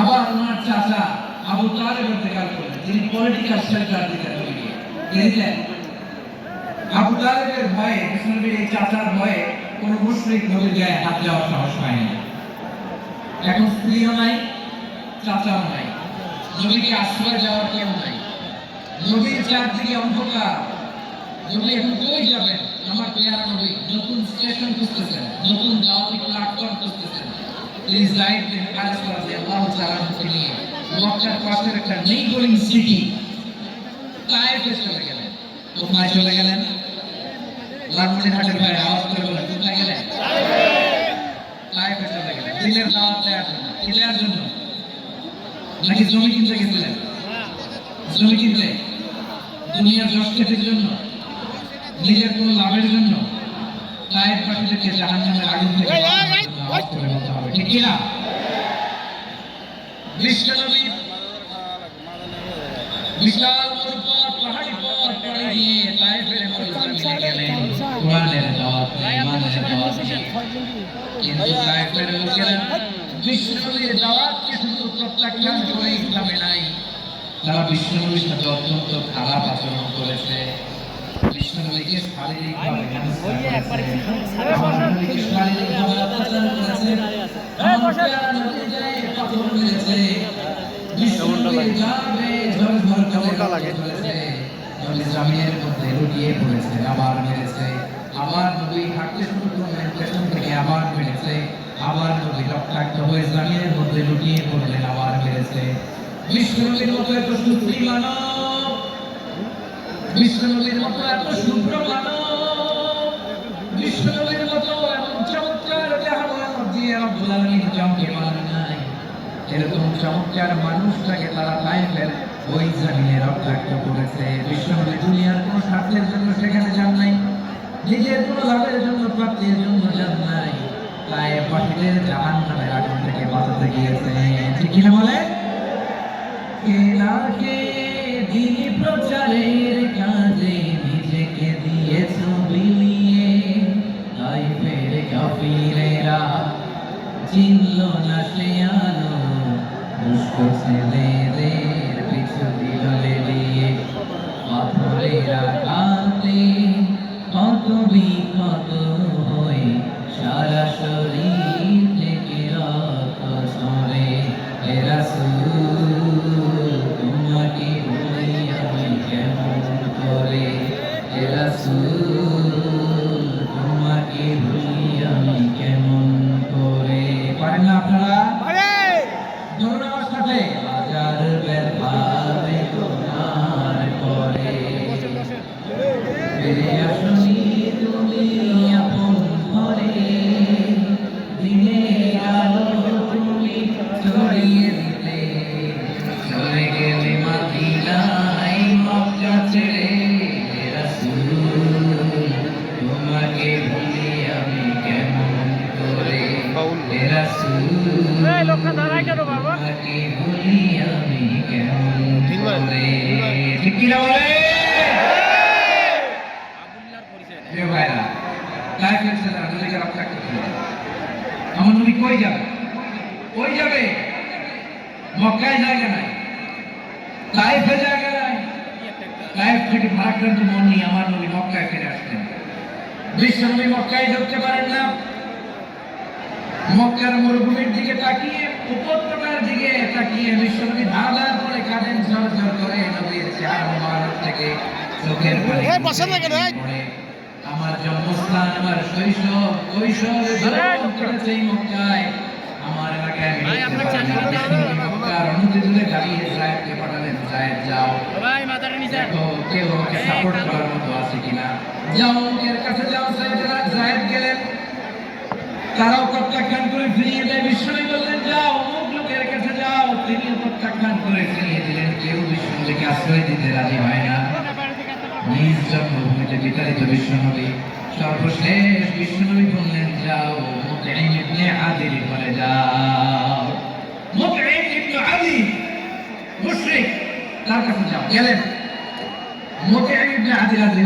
আবার ওনার চাচা আবু তালেব ইন্তেকাল করলেন তিনি ভয়ে বিষ্ণুর এই চাচার ভয়ে কোন মুশরিক নবীর গায়ে হাত দেওয়ার সাহস পায়নি এখন স্ত্রীও নাই, চাচাও নাই। নবীকে আশ্রয় দেওয়ার কেউ নাই। নবীর চারদিকে অন্ধকার। নবী এখন কই যাবেন? আমার পেয়ারা নবী নতুন স্টেশন খুঁজতেছেন, নতুন দাওয়াতি প্ল্যাটফর্ম খুঁজতেছেন। তিনি নিয়ে। মক্কার পাশের একটা নেইবরিং সিটি চলে গেলেন। কোথায় চলে গেলেন? বাইরে আওয়াজ করে বলেন, কোথায় গেলেন? দিনের দাওয়াত দেওয়ার জন্য কি দেওয়ার জন্য। নাকি জমি কিনতে গেছিলেন? জমি কিনতে? দুনিয়ার খেতের জন্য? নিজের কোনো লাভের জন্য? তায়ের পাখিদেরকে জাহান নামের আগুন থেকে করে বলতে হবে ঠিক কিনা? বিশ্বনবী বিশাল মরুপথ পাহাড়ি পথ পাড়ি দিয়ে তায়েফের মরুভূমিতে গেলেন কোরআনের দাওয়াত নিয়ে ইমানের দাওয়াত নিয়ে কিন্তু তায়েফের লোকেরা বিশ্বনবীর দাওয়াতকে শুধু প্রত্যাখ্যান করে ইসলামে নাই? তারা বিষ্ণুনবীর সাথে অত্যন্ত খারাপ আচরণ করেছে। বিষ্ণুনবীকে শারীরিকভাবে শারীরিকভাবে অত্যাচার করেছে। আমার পেয়ারা নবীর গায়ে পাথর মেরেছে বিষ্ণুনবীর ঝড় ঝড় লাগে? করেছে নবী জমিনের মধ্যে লুটিয়ে পড়েছে, আবার মেরেছে, আবার নবী শুরু করলেন, পেছন থেকে আবার মেরেছে, আবার নবী রক্তাক্ত হয়ে জমিনের মধ্যে লুটিয়ে পড়লেন, আবার মেরেছে। মতো এত সুন্দরী মানব বিষ্ণুনবীর মতো এত শুভ্র মানব মতো চমৎকার বানান নাই। এরকম চমৎকার মানুষটাকে তারা তাইফের ওই জমিনে রক্তাক্ত করেছে। বিশ্বনবী দুনিয়ার কোনো স্বার্থের জন্য সেখানে যান নাই। নিজের কোনো লাভের জন্য, প্রাপ্তির জন্য যান নাই। তাই জাহান নামের আগুন থেকে বাঁচাতে গিয়েছে। ঠিক বলে? দিন প্রচারের কাজে নিজেকে দিয়েছ তাই চিনল না সে আলো। দুষ্ট ছেলেদের ঠিক কিনা বলে প্রিয় ভাইরা তাই ফেলছে তারা নিজেকে রক্ষা করতে হবে। আমার নবী কই যাবে? কই যাবে? মক্কায় জায়গা নাই। তাইফে জায়গা নাই। তাইফ থেকে ভারাক্রান্ত মন নিয়ে আমার নবী মক্কায় ফিরে আসলেন। বিশ্ব নবী মক্কায় ঢুকতে পারেন না। মক্কার মরুভূমির দিকে তাকিয়ে উপত্যকার দিকে তাকিয়ে বিশ্বনবী ধাঁধা করে কাঁদেন ঝর করে নবীর চেহারা মোবারক থেকে চোখের পানি আমার জন্মস্থান আমার শৈশব কৈশোর এই মক্কায়। আমার এলাকায় মক্কার অনুমতি দাঁড়িয়ে পাঠালেন যাও। কেউ আমাকে সাপোর্ট করার মতো আছে কিনা। যাও অমুকের কাছে যাও সাইয়েদরা জায়েদ গেলেন। তারাও প্রত্যাখ্যান করে ফিরিয়ে দেয়। বিশ্বনবী বললেন যাও অমুক লোকের কাছে যাও। তিনি প্রত্যাখ্যান করে ফিরিয়ে দিলেন। কেউ বিশ্বনবীকে আশ্রয় দিতে রাজি হয় না। নিজ জন্মভূমিতে বিতাড়িত বিশ্বনবী সর্বশেষ বিশ্বনবী বললেন, যাও মুতঈম আদির ঘরে যাও।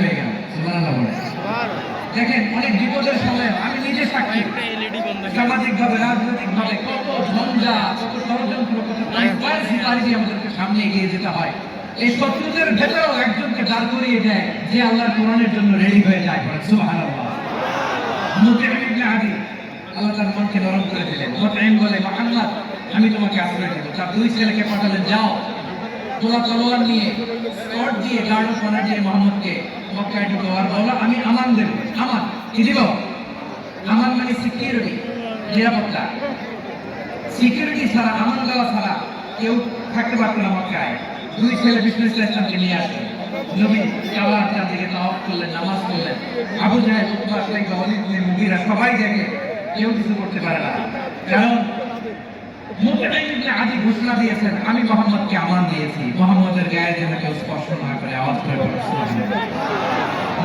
হয়ে গেল। সুবহানাল্লাহ অনেক বিপদের সময় আমি নিজে সাক্ষী। এলইডি বন্ধ সামাজিক ভাবে রাজনৈতিক ভাবে কত কত ষড়যন্ত্র আমাদেরকে সামনে এগিয়ে যেতে হয়। এই শত্রুদের ভেতরেও একজনকে দাঁড় করিয়ে দেয় যে আল্লাহর কোরআনের জন্য রেডি হয়ে যায় মুতাইম ইবনে আদি, আল্লাহ তার মনকে নরম করে দিলেন। মুতাইম বলে, মুহাম্মদ, আমি তোমাকে আশ্রয় দেব। তার দুই ছেলেকে পাঠালেন, যাও তোমরা তলোয়ার নিয়ে স্কট দিয়ে গার্ড অফ অনার দিয়ে মোহাম্মদকে মক্কায় ঢুকো আর বলো, আমি আমান দেব। আমান কি দিব আমান মানে সিকিউরিটি নিরাপত্তা। সিকিউরিটি ছাড়া আমান দেওয়া ছাড়া কেউ থাকতে পারতো না মক্কায়। দুই ছেলে বিষ্ণু ইসলামকে নিয়ে আসে। নবী কাবার চারদিকে তাওয়াফ করলেন, নামাজ পড়লেন। আবু উতবা সাইবা ওয়ালিদ বিন মুগীরা সবাই দেখে কেউ কিছু করতে পারে না। কারণ আদি ঘোষণা দিয়েছেন, আমি মোহাম্মদকে আমান দিয়েছি। মোহাম্মদের গায়ে যেন কেউ স্পর্শ না করে, আওয়াজ করে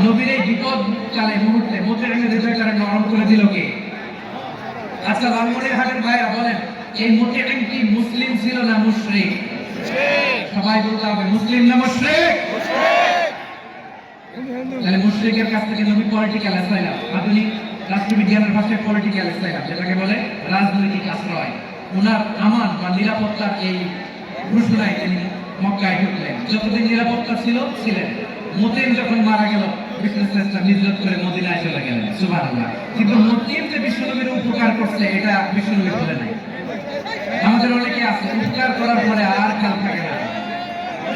নবীর এই বিপদ কালে মুহূর্তে মুতাইমের হৃদয়টারে নরম করে দিল কে? আচ্ছা লালমনির হাটের ভাইরা বলেন, এই মুতাইম কি মুসলিম ছিল না মুশরিক? সবাই বলতে হবে মুসলিম না তাহলে কাছ থেকে নবী পলিটিক্যাল অ্যাসাইলাম আধুনিক রাষ্ট্রবিজ্ঞানের ভাষায় পলিটিক্যাল অ্যাসাইলাম যেটাকে বলে রাজনৈতিক আশ্রয়। ওনার আমান বা নিরাপত্তার এই ঘোষণায় তিনি মক্কায় ঢুকলেন। যতদিন নিরাপত্তা ছিল, ছিলেন। মতিন যখন মারা গেল বিষ্ণু নির্যাত করে মদিনায় চলে গেলেন। কিন্তু যে বিষ্ণুনবীর উপকার করছে, এটা বিষ্ণুনবী বলে নাই। আমাদের অনেকে আছে, উপকার করার পরে আর খেয়াল থাকে না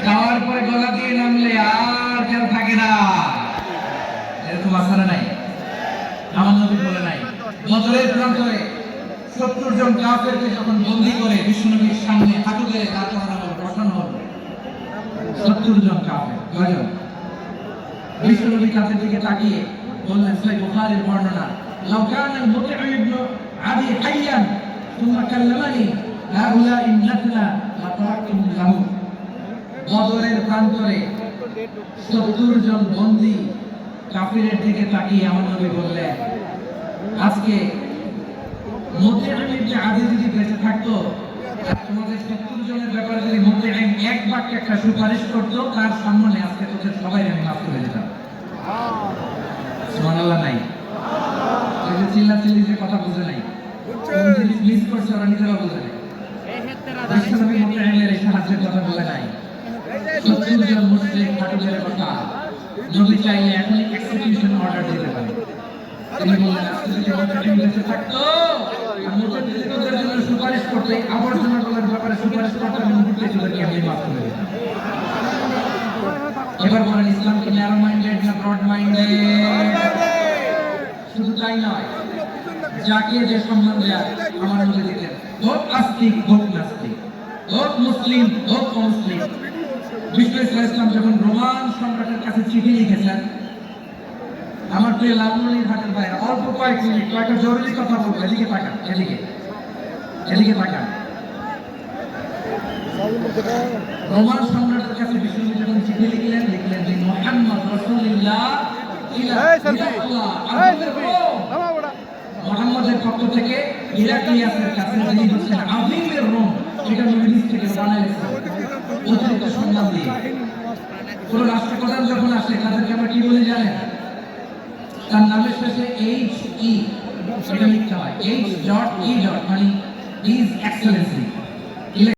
যাওয়ার পরে গলা দিয়ে নামলে আর খেয়াল থাকে না এরকম আসারা নাই আমার নবী বলে নাই বদরের প্রান্তরে সত্তর জন কাফেরকে যখন বন্দি করে বিষ্ণুনবীর সামনে হাঁটু গেড়ে দাঁড় করানো হলো বসানো হলো সত্তর জন কাফের কয়জন বিষ্ণুনবী কাফের দিকে তাকিয়ে বললেন সই বুখারীর বর্ণনা لو كان المطعم ابن عدي حيا ثم كلمني هؤلاء النتنى لتركتهم له বদরের প্রান্তরে সত্তর জন বন্দী কাফিরের দিকে তাকিয়ে আমার নবী বললেন, আজকে মোতেআম ইবনে আদি যদি বেঁচে থাকতো তোমাদের সত্তর জনের ব্যাপারে যদি মোতেআম এক বাক্যে একটা সুপারিশ করতো, তার সম্মানে আজকে তোদের সবাই আমি মাফ করে দিতাম। সুবহানাল্লাহ নাই। যে চিল্লা চিল্লি যে কথা বুঝে নাই। মিস করছে ওরা নিজেরা বুঝে নাই। বিশ্বনবী মোতেআমের এই সাহায্যের কথা বলে নাই। জন মুসলিম খাটুকের কথা নবী চাইলে এখনই এক্সিকিউশন অর্ডার দিতে পারে তিনি বললেন আজকে যদি মোতাকিম বেঁচে থাকতো আর জন্য সুপারিশ করতে আবর্জনাগুলোর ব্যাপারে সুপারিশ করতে আমি মুহূর্তে চোখে আমি মাফ করে দিতাম এবার বলেন ইসলাম কি ন্যারো মাইন্ডেড না যাকে যে সম্মান দেয় আমার আস্তিক হোক নাস্তিক হোক মুসলিম হোক অমুসলিম বিষ্ণু ইসলাম যখন রোমান সম্রাটের কাছে চিঠি লিখেছেন আমার প্রিয় লালমনির হাটের ভাইরা অল্প কয়েক মিনিট কয়েকটা জরুরি কথা বলব এদিকে তাকান এদিকে এদিকে তাকান রোমান সম্রাটের কাছে বিষ্ণু যখন চিঠি লিখলেন লিখলেন যে মোহাম্মদ রসুলিল্লাহ। মোহাম্মদের পক্ষ থেকে ইরাকিয়াসের কাছে যিনি হচ্ছেন আমিরের রোম সেটা নিজ থেকে বানাইছেন অতিরিক্ত সম্মান দিয়ে কোন রাষ্ট্রপ্রধান যখন আসে তাদেরকে আমরা কি বলে জানেন? তার নামের শেষে এইচ ই সেটা লিখতে হয়। এইচ ডট ই ডট মানে ইজ এক্সেলেন্সি